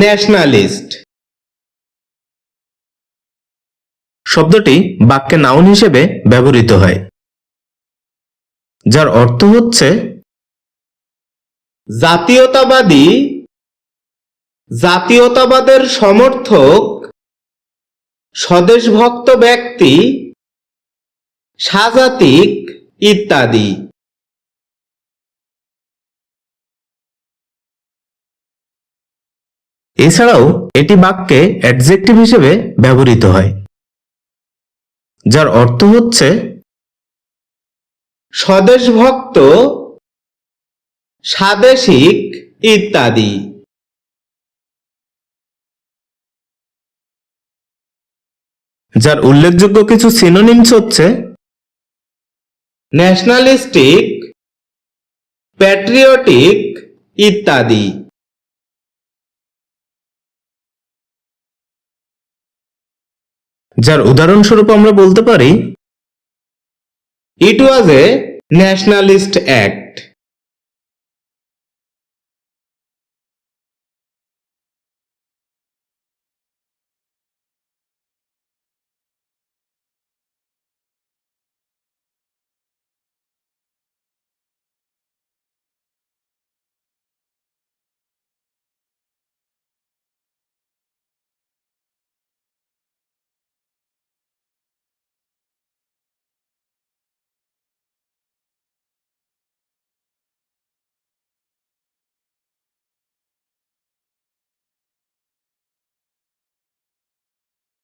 Nationalist. শব্দটি বাক্যে noun হিসেবে ব্যবহৃত হয়, যার অর্থ হচ্ছে জাতীয়তাবাদী, জাতীয়তাবাদের সমর্থক, স্বদেশভক্ত ব্যক্তি, সাজাতিক ইত্যাদি। এছাড়াও এটি বাক্যে অ্যাডজেক্টিভ হিসেবে ব্যবহৃত হয়, যার অর্থ হচ্ছে স্বদেশভক্ত, স্বাদেশিক ইত্যাদি। যার উল্লেখযোগ্য কিছু সিনোনিমস হচ্ছে ন্যাশনালিস্টিক প্যাট্রিয়টিক ইত্যাদি। যার উদাহরণস্বরূপ আমরা বলতে পারি ইট ওয়াজ এ ন্যাশনালিস্ট অ্যাক্ট